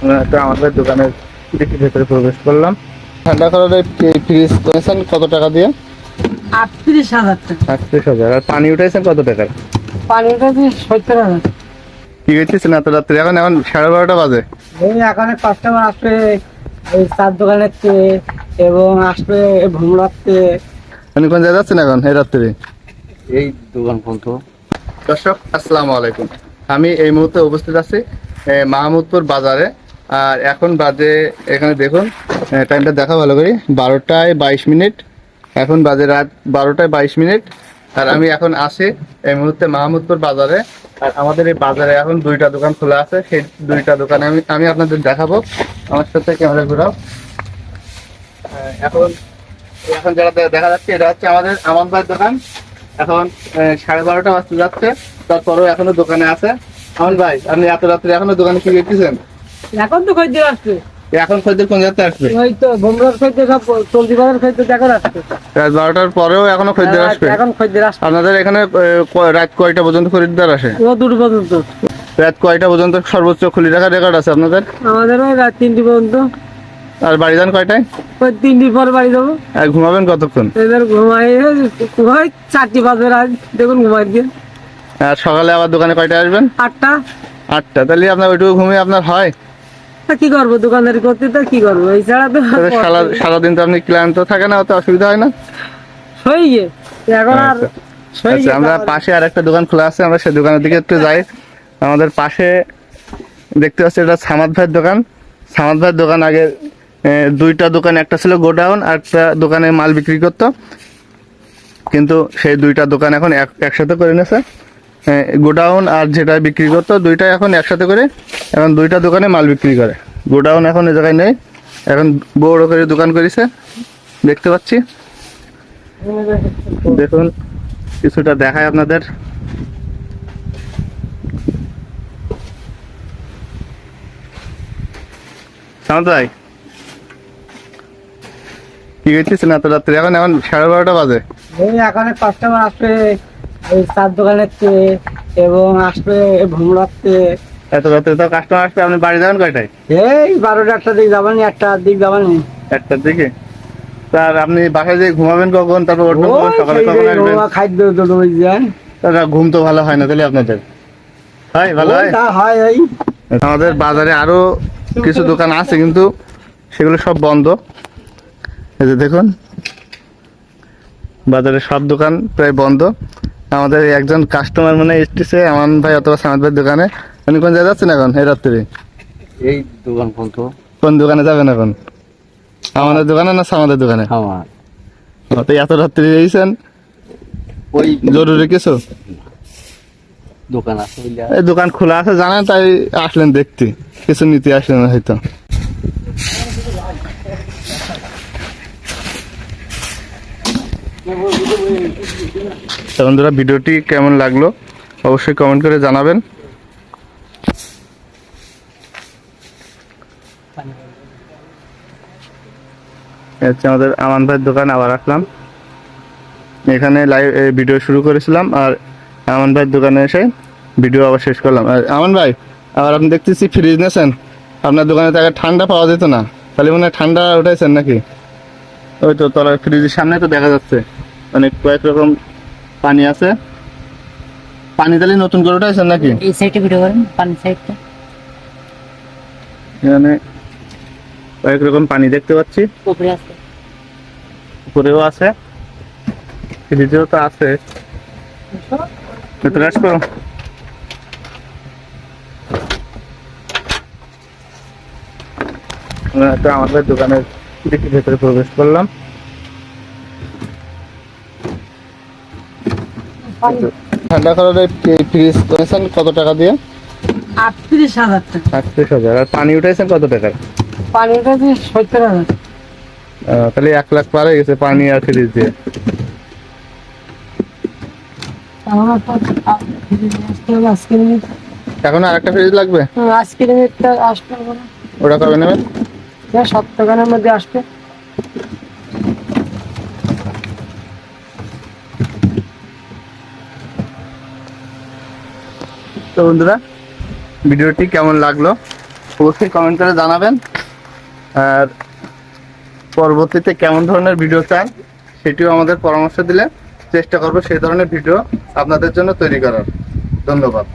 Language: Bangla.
আমরা তো আমাদের দোকানের দেখি ভেতরে প্রবেশ করলাম। ঠান্ডা করার এই ফ্রিজ কিনেছেন কত টাকা দিয়ে? আটত্রিশ হাজার টাকা। আটত্রিশ হাজার। আর পানি উঠাইছেন কত টাকার? পানিটা যে সত্তর হাজার। কি করতেছেন এত রাত্রে? এখন এখন সাড়ে বারোটা বাজে। এই এখন কাস্টমার আসবে এই চার দোকানের এবং আসবে ভুমরাতে আপনি কোন জায়গায় যাচ্ছেন এখন এই রাত্রে? এই দোকান খুলতো দর্শক আসসালামু আলাইকুম। আমি এই মুহূর্তে উপস্থিত আছি মাহমুদপুর বাজারে। আর এখন বাজে, এখানে দেখুন টাইমটা দেখা ভালো করি, বারোটায় বাইশ মিনিট। এখন বাজে রাত বারোটায় বাইশ মিনিট। আর আমি এখন আসি এই মুহূর্তে মাহমুদপুর বাজারে। আর আমাদের এই বাজারে এখন দুইটা দোকান খোলা আছে, সেই দুইটা দোকানে আমি আমি আপনাদের দেখাবো। আমার সাথে ক্যামেরা ঘুরাও। এখন এখন যারা দেখা যাচ্ছে, এটা হচ্ছে আমাদের আমান ভাইয়ের দোকান। এখন সাড়ে বারোটা বাজতে যাচ্ছে। তারপরেও এখনও দোকানে আছে। আমান ভাই, আপনি এত রাত্রে এখনও দোকানে কি দেখতেছেন এখন তো খদ্দের আসবে এখন খদ্দের কোন জায়গাতে আসবে? ওই তো ভুমরার খদ্দের সব চলতি বাজার খদ্দের দেখো আসবে রাত বারোটার পরেও এখনও খদ্দের আসবে? এখন খদ্দের আসবে আপনাদের এখানে রাত কয়টা পর্যন্ত খরিদ্দার আসে? ও দুটো পর্যন্ত। রাত কয়টা পর্যন্ত সর্বোচ্চ খুলি রাখার রেকর্ড আছে আপনাদের? আমাদের ওই রাত তিনটি পর্যন্ত। আর বাড়ি যান কয়টায়? ওই তিনটির পর বাড়ি যাব। আর ঘুমাবেন কতক্ষণ? এদের ঘুমাই ওই চারটি বাজে রাত দেখুন ঘুমাই দিয়ে। আর সকালে আবার দোকানে কয়টায় আসবেন? আটটা। আটটা তাহলে আপনার ওইটুকু ঘুমিয়ে আপনার হয়? কি করব? দোকানদারি করতে তো কি করব? এই ছাড়া তো সারাদিন তো আপনি ক্লান্ত থাকে না অত অসুবিধা হয় না? এখন আর আচ্ছা। আচ্ছা আমরা পাশে আর একটা দোকান খোলা আছে আমরা সেই দোকানের দিকে একটু যাই। আমাদের পাশে দেখতে পাচ্ছি এটা সামাদ ভাইয়ের দোকান। সামাদ ভাইয়ের দোকান আগে দুইটা দোকান একটা ছিল গোডাউন আর একটা দোকানে মাল বিক্রি করতো। কিন্তু সেই দুইটা দোকান এখন এক- একসাথে করে নিয়েছে। গোডাউন আর যেটা বিক্রি করতো দুইটা এখন একসাথে করে এখন দুইটা দোকানে মাল বিক্রি করে। গোডাউন এখন এ জায়গায় নেই, এখন বড় করে দোকান করেছে, দেখতে পাচ্ছি। দেখুন, কিছুটা দেখায় আপনাদের। শান্ত ভাই, কি করতেছেন এত রাত্রে? এখন এখন সাড়ে বারোটা বাজে। এখন কাস্টমার আসবে। এই চার দোকানের থেকে এবং আসবে ভুমরাতে। এত রাত্রে তো কাস্টমার আসবে আপনি বাড়ি যাবেন কয়টায়? এই বারোটা একটা দিক যাবানি একটার দিক যাবানি একটার দিকে? তার আপনি বাসায় যে ঘুমাবেন কখন? তারপর উঠবেন কখন সকালে কখন আসবেন? খাদ্য তো বুঝছেন তারা ঘুম তো ভালো হয় না তাহলে আপনাদের। হয় ভালো হয়? তা হয় এই আমাদের বাজারে আরও কিছু দোকান আছে কিন্তু সেগুলো সব বন্ধ। এই যে দেখুন বাজারে সব দোকান প্রায় বন্ধ। আমাদের একজন কাস্টমার মানে এসতেছে আমান ভাই অথবা সামাদ ভাইয়ের দোকানে। উনি কোন জায়গায় যাচ্ছেন এখন? এই রাত্রে? এই দোকান খুলতো কোন দোকানে যাবেন এখন? আমাদের দোকানে না সামাদের দোকানে? আমার। তো এত রাত্রে এইছেন ওই জরুরি কিছু? দোকান আছে এই দোকান খোলা আছে জানেন তাই আসলেন দেখতে। কিছু নিতে আসলেন হয়তো। তো বন্ধুরা, ভিডিওটি কেমন লাগল অবশ্যই কমেন্ট করে জানাবেন। হচ্ছে আমাদের আমান ভাইয়ের দোকান, আবার আসলাম। এখানে লাইভ ভিডিও শুরু করেছিলাম আর আমান ভাইয়ের দোকানে এসে ভিডিও আবার শেষ করলাম। আর আমান ভাই, আবার আপনি দেখতেছি ফ্রিজ নিয়েছেন। আপনার দোকানে তো আগে ঠান্ডা পাওয়া যেত না। তাহলে মনে হয় ঠান্ডা উঠাইছেন নাকি? ওই তো তলার ফ্রিজের সামনে তো দেখা যাচ্ছে। অনেক কয়েক রকম পানি আছে। পানি তাহলে নতুন করে উঠাইছেন নাকি? এই সাইডে ভিডিও করেন পানি সাইডটা। এখানে কয়েক রকম পানি দেখতে পাচ্ছি। উপরে আছে। উপরেও আছে। ফ্রিজেও তো আছে। ভেতরে আসব? আমাদের দোকানের ভেতরে প্রবেশ করলাম। ঠান্ডা করার ফ্রিজ কিনেছেন কত টাকা দিয়ে? আটত্রিশ হাজার টাকা। আটত্রিশ হাজার। আর পানি উঠাইছেন কত টাকার? পানিটা যে সত্তর হাজার। তাহলে এক লাখ পার হয়ে গেছে পানি আর ফ্রিজ দিয়ে। আইসক্রিমের এখন আর একটা ফ্রিজ লাগবে? আইসক্রিমেরটা আসতে ওটা কবে নেবেন? দোকানের মধ্যে আসবে। তো বন্ধুরা, ভিডিওটি কেমন লাগল অবশ্যই কমেন্ট করে জানাবেন। আর পরবর্তীতে কেমন ধরনের ভিডিও চান সেটিও আমাদের পরামর্শ দিলে চেষ্টা করব সেই ধরনের ভিডিও আপনাদের জন্য তৈরি করার। ধন্যবাদ।